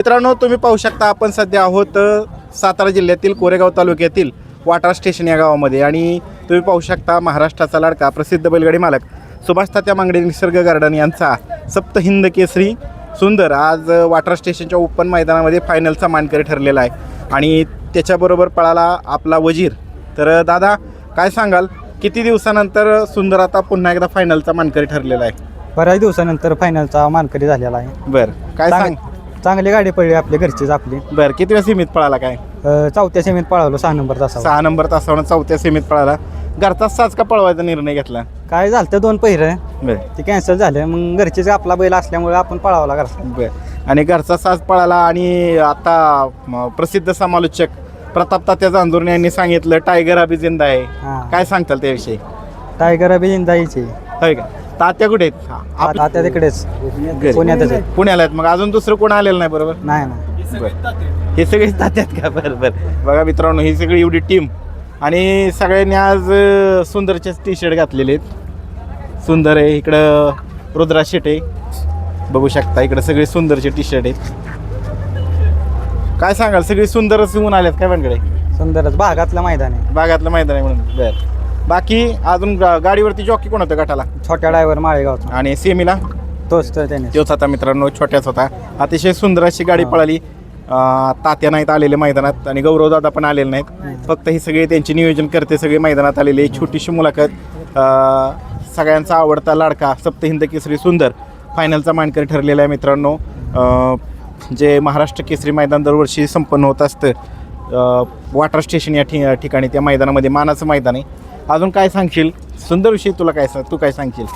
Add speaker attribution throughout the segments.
Speaker 1: मित्रांनो तुम्ही पाहू शकता आपण सध्या आहोत सातारा जिल्ह्यातील कोरेगाव तालुक्यातील वाटार स्टेशन या गावामध्ये. आणि तुम्ही पाहू शकता महाराष्ट्राचा लाडका प्रसिद्ध बैलगाडी मालक सुभाष तात्या मांगडे निसर्ग गार्डन यांचा सप्त हिंद केसरी सुंदर आज अ, वाटार स्टेशनच्या ओपन मैदानामध्ये फायनलचा मानकरी ठरलेला आहे. आणि त्याच्याबरोबर पळाला आपला वजीर. तर दादा काय सांगाल? किती दिवसानंतर सुंदर आता पुन्हा एकदा फायनलचा मानकरी ठरलेला आहे?
Speaker 2: बऱ्याच दिवसानंतर फायनलचा मानकरी झालेला आहे.
Speaker 1: बरं. काय सांग?
Speaker 2: चांगली गाडी पडली आपली घरचीच आपली.
Speaker 1: बरं किती वेळा सीमित पळाला काय?
Speaker 2: अ, चौथ्या सेमीत पळवलो सहा नंबर तासावर.
Speaker 1: सहा नंबर तासावर चौथ्या सेमीत पळाला. घरचा साज का पळवायचा निर्णय घेतला?
Speaker 2: काय झालं तर दोन पहिरं.
Speaker 1: बर.
Speaker 2: ते कॅन्सल झालं मग घरचीच आपला बैल असल्यामुळे आपण पळावला घरचा.
Speaker 1: बर. आणि घरचा साज पळाला आणि आता म, प्रसिद्ध समालोचक प्रताप तात्या जांजुर्णे यांनी सांगितलं टायगर अभिजिंदा आहे.
Speaker 2: हां.
Speaker 1: काय सांगताल त्याविषयी?
Speaker 2: टायगर अभिजिंदाईची
Speaker 1: होय का? तात्या कुठे आहेत? आप-
Speaker 2: आता तिकडेच.
Speaker 1: घरी.
Speaker 2: पुण्यातच आहे
Speaker 1: पुण्याला आहेत. मग अजून दुसरं कोण आलेलं नाही बरोबर?
Speaker 2: नाही ना
Speaker 1: बरं. हे सगळे तात्यात का? बरं बरं. बघा मित्रांनो ही सगळी एवढी टीम आणि सगळ्यांनी आज अं, सुंदरचेच टी शर्ट घातलेले आहेत. सुंदर आहे. इकडं रुद्रा शेट. आहे बघू शकता इकडं सगळे सुंदरचे टी शर्ट आहेत. काय सांगाल? सगळी सुंदरच होऊन आल्यात काय बनकडे
Speaker 2: सुंदरच. भागातलं मैदान आहे.
Speaker 1: बागातलं मैदान आहे म्हणून. बरं. बाकी अजून गा- गाडीवरती जॉकी कोण होतं गटाला?
Speaker 2: छोट्या ड्रायव्हर माळेगावचा.
Speaker 1: आणि सेमीला?
Speaker 2: तोच तर त्याने.
Speaker 1: तोच होता मित्रांनो छोट्याच होता. अतिशय सुंदर अशी गाडी पळाली. अं, तात्या नाहीत आलेले मैदानात आणि गौरव दादा पण आलेले नाहीत. फक्त ही सगळे त्यांचे नियोजन करते सगळे मैदानात आलेले. छोटीशी मुलाखत. अं, सगळ्यांचा आवडता लाडका सप्तहिंद केसरी सुंदर फायनलचा मानकरी ठरलेला आहे मित्रांनो. अं, जे महाराष्ट्र केसरी मैदान दरवर्षी संपन्न होत असतं. अं, वाटर स्टेशन या ठि ठिकाणी त्या मैदानामध्ये मानाचं मैदान आहे. अजून काय सांगशील? सुंदर विषयी तुला काय सांग तू काय सांगशील?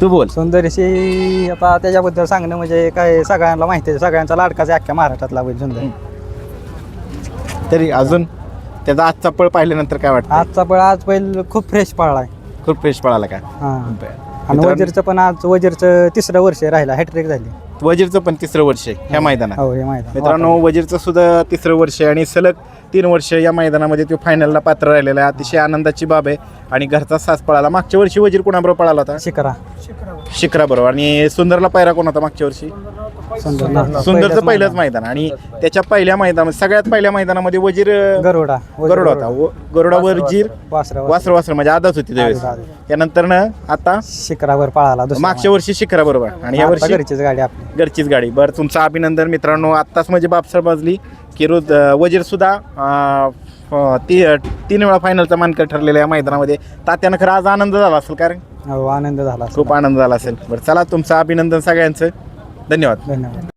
Speaker 1: तू बोल.
Speaker 2: सुंदरशी आता त्याच्याबद्दल सांगणं म्हणजे काय सगळ्यांना माहिती आहे. सगळ्यांचा लाडकाच आहे अख्ख्या महाराष्ट्रातला बैल सुंदर.
Speaker 1: तरी अजून त्याचा आजचा पळ पाहिल्यानंतर काय वाटतं
Speaker 2: आजचा पळ आज बैल खूप फ्रेश पळलाय.
Speaker 1: खूप फ्रेश पळाला का?
Speaker 2: हां. आणि
Speaker 1: मित्रांनो-
Speaker 2: वजीरचं पण आज वजीरचं तिसरं वर्ष राहिला हॅट्रिक झाली.
Speaker 1: वजीरचं पण तिसरं वर्ष आहे ह्या मैदानात.
Speaker 2: हो हे माहिती
Speaker 1: मित्रांनो वजीरचं सुद्धा तिसरं वर्ष आहे आणि सलग तीन वर्ष या मैदानामध्ये तो फायनलला पात्र राहिलेला आहे. अतिशय आनंदाची बाब आहे. आणि घरचा सास पळाला. मागच्या वर्षी वजीर कोणाबरोबर पळाला होता?
Speaker 2: शिकरा
Speaker 1: शिखरा. बरोबर आणि सुंदरला पायरा कोण होता मागच्या वर्षी?
Speaker 2: सुंदर
Speaker 1: सुंदरचं पहिलंच मैदान. आणि त्याच्या पहिल्या मैदानामध्ये सगळ्यात पहिल्या मैदानामध्ये वजीर
Speaker 2: गरुडा.
Speaker 1: गरुडा होता. व- गरुडा वजीर
Speaker 2: वासरा.
Speaker 1: वासर वासर. म्हणजे आदत होती त्यावेळेस. त्यानंतर ना आता
Speaker 2: शिखरावर पळाला
Speaker 1: मागच्या वर्षी शिखरा बरोबर आणि या
Speaker 2: आता
Speaker 1: वर्षी
Speaker 2: घरचीच गाडी आपली.
Speaker 1: घरचीच गाडी. बरं तुमचं अभिनंदन मित्रांनो. आत्ताच म्हणजे बापसर बाजली की रोज वजीर सुद्धा अं, अं, ती तीन वेळा फायनलचा मानकर ठरलेला या मैदानामध्ये. तात्यानं खरं आज आनंद झाला असेल कारण
Speaker 2: हो आनंद झाला
Speaker 1: खूप आनंद झाला असेल. बरं चला तुमचं अभिनंदन सगळ्यांचं. धन्यवाद.
Speaker 2: धन्यवाद.